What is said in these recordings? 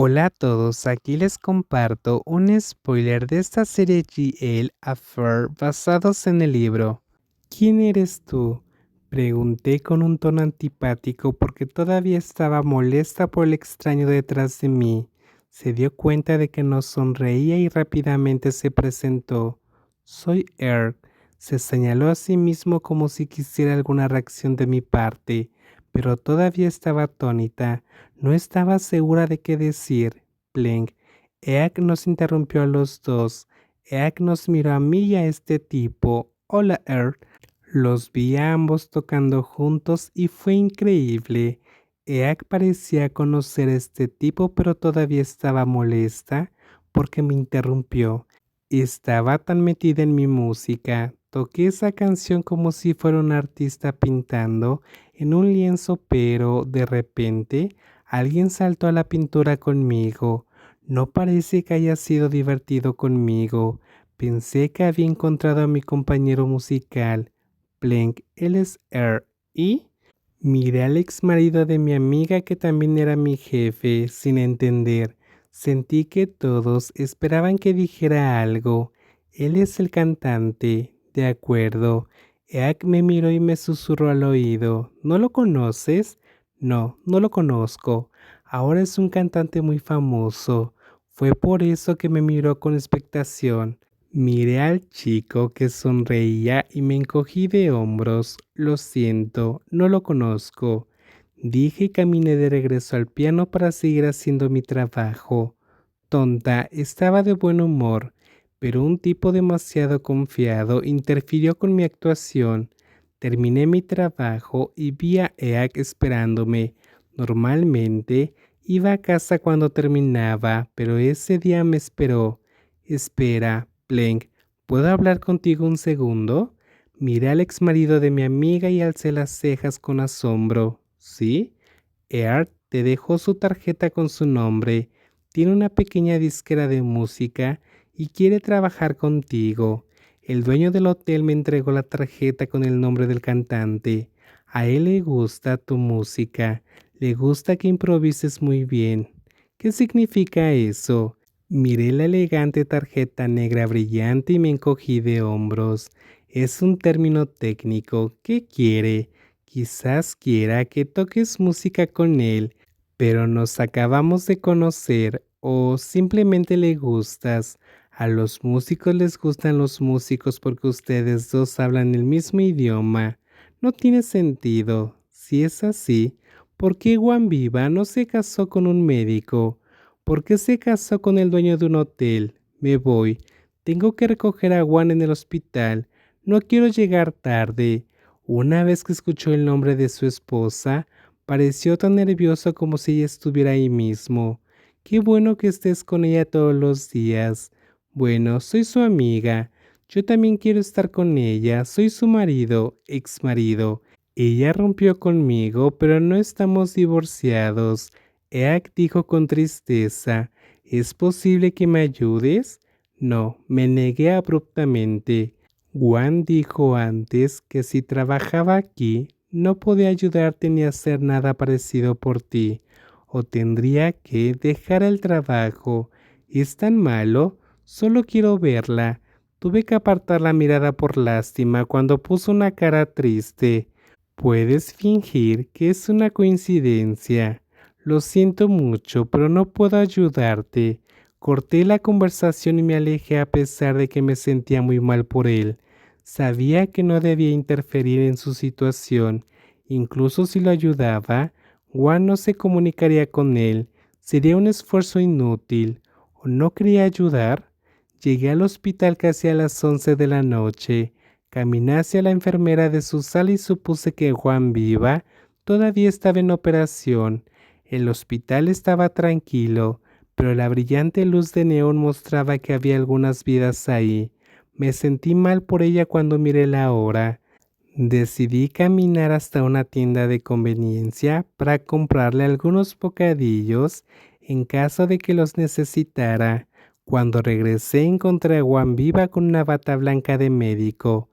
Hola a todos, aquí les comparto un spoiler de esta serie GL Affair basados en el libro. ¿Quién eres tú? Pregunté con un tono antipático porque todavía estaba molesta por el extraño detrás de mí. Se dio cuenta de que no sonreía y rápidamente se presentó. Soy Erg. Se señaló a sí mismo como si quisiera alguna reacción de mi parte pero todavía estaba atónita. No estaba segura de qué decir. Plink. Eak nos interrumpió a los dos. Eak nos miró a mí y a este tipo. Hola, Earth. Los vi a ambos tocando juntos y fue increíble. Eak parecía conocer a este tipo, pero todavía estaba molesta porque me interrumpió. Estaba tan metida en mi música. Toqué esa canción como si fuera un artista pintando en un lienzo, pero de repente alguien saltó a la pintura conmigo. No parece que haya sido divertido conmigo. Pensé que había encontrado a mi compañero musical. Blank, Er. ¿Y? Miré al ex marido de mi amiga que también era mi jefe, sin entender. Sentí que todos esperaban que dijera algo. Él es el cantante. De acuerdo. Eak me miró y me susurró al oído. ¿No lo conoces? No, no lo conozco. Ahora es un cantante muy famoso. Fue por eso que me miró con expectación. Miré al chico que sonreía y me encogí de hombros. Lo siento, no lo conozco. Dije y caminé de regreso al piano para seguir haciendo mi trabajo. Tonta, estaba de buen humor pero un tipo demasiado confiado interfirió con mi actuación. Terminé mi trabajo y vi a Eak esperándome. Normalmente iba a casa cuando terminaba, pero ese día me esperó. Espera, Blank, ¿puedo hablar contigo un segundo? Miré al ex marido de mi amiga y alcé las cejas con asombro. ¿Sí? Earth te dejó su tarjeta con su nombre. Tiene una pequeña disquera de música y quiere trabajar contigo. El dueño del hotel me entregó la tarjeta con el nombre del cantante. A él le gusta tu música, le gusta que improvises muy bien. ¿Qué significa eso? Miré la elegante tarjeta negra brillante y me encogí de hombros. Es un término técnico. ¿Qué quiere? Quizás quiera que toques música con él, pero nos acabamos de conocer o simplemente le gustas. A los músicos les gustan los músicos porque ustedes dos hablan el mismo idioma. No tiene sentido. Si es así, ¿por qué Juan Viva no se casó con un médico? ¿Por qué se casó con el dueño de un hotel? Me voy. Tengo que recoger a Juan en el hospital. No quiero llegar tarde. Una vez que escuchó el nombre de su esposa, pareció tan nervioso como si ella estuviera ahí mismo. Qué bueno que estés con ella todos los días. Bueno, soy su amiga. Yo también quiero estar con ella. Soy su marido, ex marido. Ella rompió conmigo, pero no estamos divorciados. Eak dijo con tristeza. ¿Es posible que me ayudes? No, me negué abruptamente. Juan dijo antes que si trabajaba aquí, no podía ayudarte ni hacer nada parecido por ti, o tendría que dejar el trabajo. ¿Es tan malo? Solo quiero verla. Tuve que apartar la mirada por lástima cuando puso una cara triste. Puedes fingir que es una coincidencia. Lo siento mucho, pero no puedo ayudarte. Corté la conversación y me alejé a pesar de que me sentía muy mal por él. Sabía que no debía interferir en su situación. Incluso si lo ayudaba, Juan no se comunicaría con él. Sería un esfuerzo inútil. ¿O no quería ayudar? Llegué al hospital casi a las once de la noche. Caminé hacia la enfermera de su sala y supuse que Juan Viva todavía estaba en operación. El hospital estaba tranquilo, pero la brillante luz de neón mostraba que había algunas vidas ahí. Me sentí mal por ella cuando miré la hora. Decidí caminar hasta una tienda de conveniencia para comprarle algunos bocadillos en caso de que los necesitara. Cuando regresé encontré a Juan Viva con una bata blanca de médico.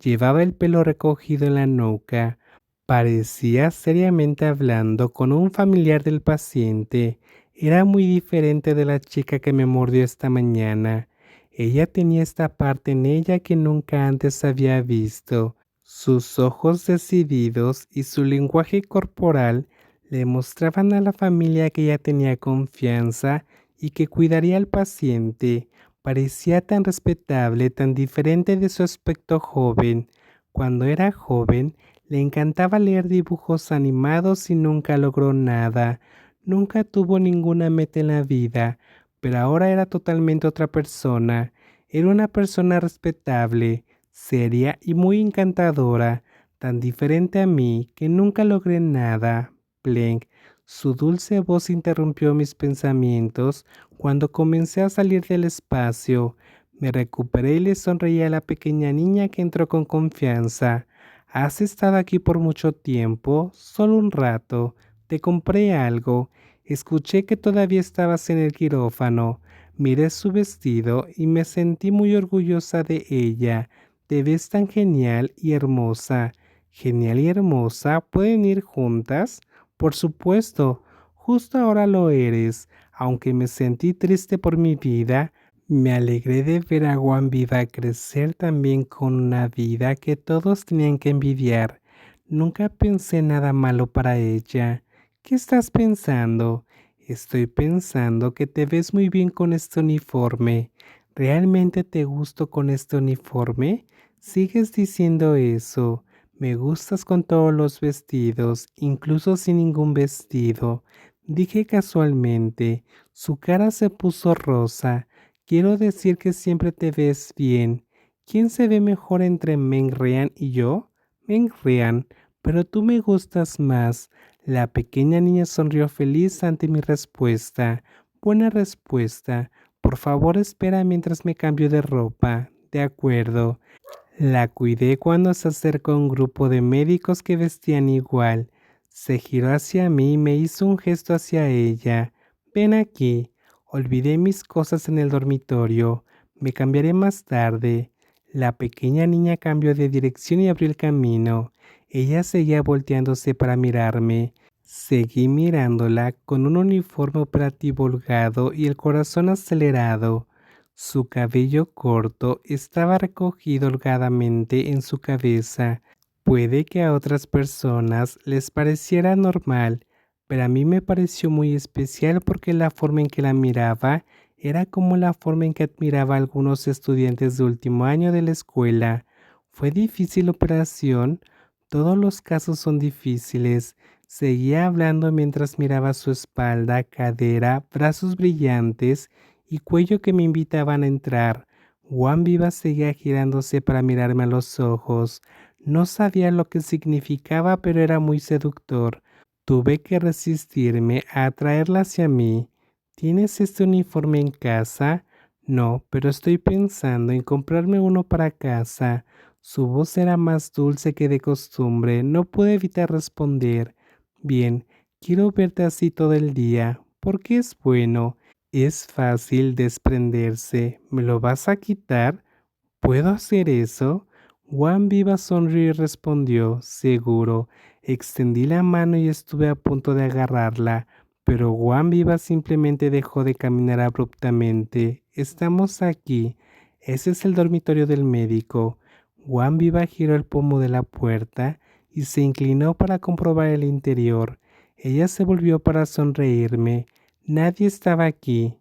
Llevaba el pelo recogido en la nuca. Parecía seriamente hablando con un familiar del paciente. Era muy diferente de la chica que me mordió esta mañana. Ella tenía esta parte en ella que nunca antes había visto. Sus ojos decididos y su lenguaje corporal le mostraban a la familia que ella tenía confianza y que cuidaría al paciente. Parecía tan respetable, tan diferente de su aspecto joven. Cuando era joven, le encantaba leer dibujos animados y nunca logró nada. Nunca tuvo ninguna meta en la vida, pero ahora era totalmente otra persona. Era una persona respetable, seria y muy encantadora, tan diferente a mí que nunca logré nada. Blank. Su dulce voz interrumpió mis pensamientos cuando comencé a salir del espacio. Me recuperé y le sonreí a la pequeña niña que entró con confianza. Has estado aquí por mucho tiempo, solo un rato. Te compré algo. Escuché que todavía estabas en el quirófano. Miré su vestido y me sentí muy orgullosa de ella. Te ves tan genial y hermosa. Genial y hermosa, ¿pueden ir juntas? Por supuesto, justo ahora lo eres. Aunque me sentí triste por mi vida, me alegré de ver a Juan Viva crecer también con una vida que todos tenían que envidiar. Nunca pensé nada malo para ella. ¿Qué estás pensando? Estoy pensando que te ves muy bien con este uniforme. ¿Realmente te gusto con este uniforme? Sigues diciendo eso. Me gustas con todos los vestidos, incluso sin ningún vestido. Dije casualmente. Su cara se puso rosa. Quiero decir que siempre te ves bien. ¿Quién se ve mejor entre Meng Rian y yo? Meng Rian, pero tú me gustas más. La pequeña niña sonrió feliz ante mi respuesta. Buena respuesta. Por favor espera mientras me cambio de ropa. De acuerdo. La cuidé cuando se acercó un grupo de médicos que vestían igual. Se giró hacia mí y me hizo un gesto hacia ella. Ven aquí. Olvidé mis cosas en el dormitorio. Me cambiaré más tarde. La pequeña niña cambió de dirección y abrió el camino. Ella seguía volteándose para mirarme. Seguí mirándola con un uniforme operativo holgado y el corazón acelerado. Su cabello corto estaba recogido holgadamente en su cabeza. Puede que a otras personas les pareciera normal, pero a mí me pareció muy especial porque la forma en que la miraba era como la forma en que admiraba a algunos estudiantes de último año de la escuela. Fue difícil operación, todos los casos son difíciles. Seguía hablando mientras miraba su espalda, cadera, brazos brillantes y cuello que me invitaban a entrar. Juan Viva seguía girándose para mirarme a los ojos. No sabía lo que significaba, pero era muy seductor. Tuve que resistirme a atraerla hacia mí. ¿Tienes este uniforme en casa? No, pero estoy pensando en comprarme uno para casa. Su voz era más dulce que de costumbre. No pude evitar responder. Bien, quiero verte así todo el día, porque es bueno. Es fácil desprenderse. ¿Me lo vas a quitar? ¿Puedo hacer eso? Juan Viva sonrió y respondió, seguro. Extendí la mano y estuve a punto de agarrarla, pero Juan Viva simplemente dejó de caminar abruptamente. Estamos aquí. Ese es el dormitorio del médico. Juan Viva giró el pomo de la puerta y se inclinó para comprobar el interior. Ella se volvió para sonreírme. Nadie estaba aquí.